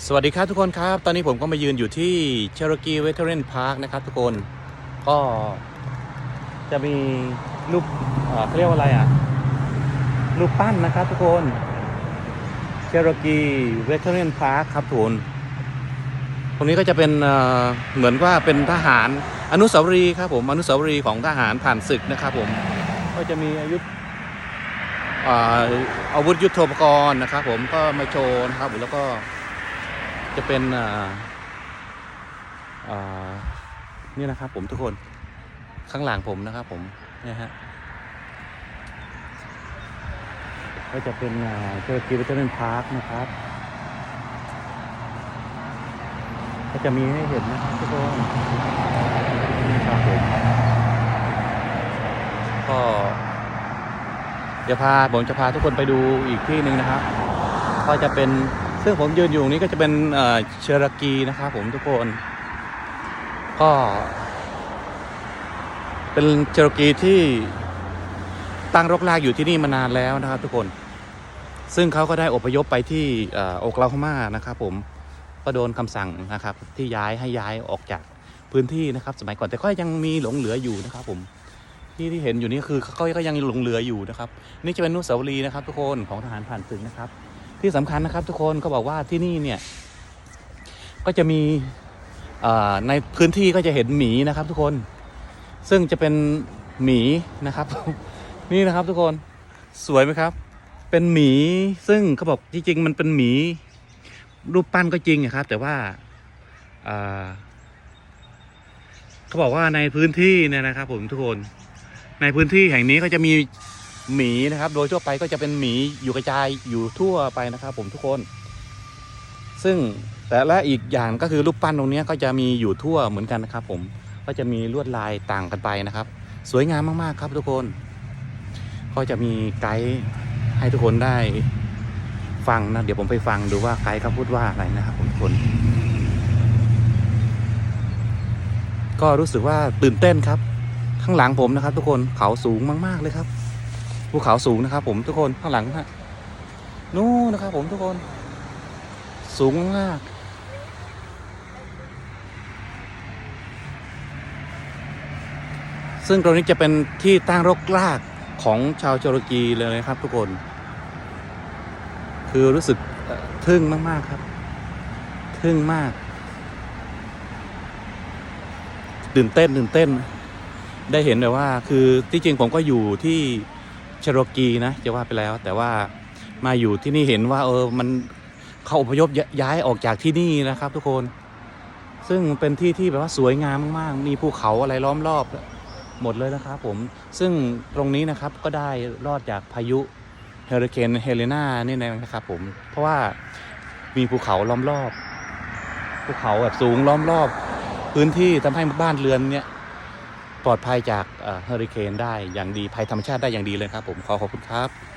สวัสดีครับทุกคนครับ ตอนนี้ผมก็มายืนอยู่ที่เช r ร k ี e เว t เ r นพาร์คนะครับทุกคนก็จะมีรูปเขาเรียกว่าอะไรอะ รูปปั้นนะครับทุกคนเช r ร k ีเว t เ r นพาร์คครับทุกคนตรงนี้ก็จะเป็นเหมือนว่าเป็นทหารอนุสาวรีย์ครับผมอนุสาวรีย์ของทหารผ่านศึกนะครับผมก็จะมีอายุอาวุธยุทโธปกรณ์นะครับผมก็มาโชว์นะครับแล้วก็ จะเป็นนี่นะครับผมทุกคนข้างหลังผมนะครับผมนี่ฮะก็จะเป็นเจอร์กีวิทเนพาร์คนะครับ ก็จะมีให้เห็นนะครับทุกคนนี่ครับผมก็เดี๋ยวพาผมจะพาทุกคนไปดูอีกที่หนึ่งนะครับ ก็จะเป็น ซึ่งผมยืนอยู่นี้ก็จะเป็นเชอรากีนะครับผมทุกคน ก็ เป็นเชอรากีที่ตั้งรกรากอยู่ที่นี่มานานแล้วนะครับ ทุกคน ซึ่งเขาก็ได้อพยพไปที่อโอคลาโฮมานะครับผมก็โดนคำสั่งนะครับ ที่ย้ายให้ย้ายออกจากพื้นที่นะครับ สมัยก่อนแต่ก็ยังมีหลงเหลืออยู่นะครับ ผมที่ที่เห็นอยู่นี่คือเขาก็ยังหลงเหลืออยู่นะครับ นี่จะเป็นนุสาวรีนะครับ ทุกคนของทหารผ่านศึกนะครับ ที่สำคัญนะครับทุกคนเขาบอกว่าที่นี่เนี่ย ก็จะมีในพื้นที่ก็จะเห็นหมีนะครับ ทุกคน ซึ่งจะเป็นหมีนะครับ นี่นะครับทุกคนสวยไหมครับ เป็นหมีซึ่งเขาบอกจริงๆ มันเป็นหมี รูปปั้นก็จริงอะครับ แต่ว่าเอ่อเขาบอกว่าในพื้นที่เนี่ยนะครับ ผมทุกคน ในพื้นที่แห่งนี้ก็จะมี หมีนะครับ โดยทั่วไปก็จะเป็นหมีอยู่กระจายอยู่ทั่วไปนะครับผมทุกคน ซึ่งแต่และอีกอย่างก็คือรูปปั้นตรงนี้ก็จะมีอยู่ทั่วเหมือนกันนะครับผมก็จะมีลวดลายต่างกันไปนะครับ สวยงามมากๆครับทุกคน ก็จะมีไกด์ให้ทุกคนได้ฟังนะเดี๋ยวผมไปฟังดูว่าไกด์เขาพูดว่าอะไรนะครับทุกคน ก็รู้สึกว่าตื่นเต้นครับ ข้างหลังผมนะครับ ทุกคนเขาสูงมาก ๆเลยครับ ภูเขาสูงนะครับผมทุกคนข้างหลังฮะนู่นนะครับผมทุกคน สูงมากซึ่งตรงนี้จะเป็นที่ตั้งรกรากของชาวจรกีเลยนะครับทุกคน คือรู้สึกทึ่งมาก ๆ ครับ ทึ่งมากตื่นเต้นตื่นเต้น ได้เห็นเลยว่า คือที่จริงผมก็อยู่ที่ ชโรกีนะจะว่าไปแล้ว แต่ว่ามาอยู่ที่นี่เห็นว่า เออมันเขาอพยพย้ายออกจากที่นี่นะครับ ทุกคน ซึ่งเป็นที่ที่แบบว่าสวยงามมากๆมีภูเขาอะไรล้อมรอบหมดเลยนะครับผมซึ่งตรงนี้นะครับก็ได้รอดจากพายุเฮอริเคนเฮเลนานี่นะครับผมเพราะว่ามีภูเขาล้อมรอบ ภูเขาแบบสูงล้อมรอบ พื้นที่ทำให้บ้านเรือนเนี่ย ปลอดภัยจากเฮอริเคนได้อย่างดีภัยธรรมชาติได้อย่างดีเลยครับผมขอขอบคุณครับ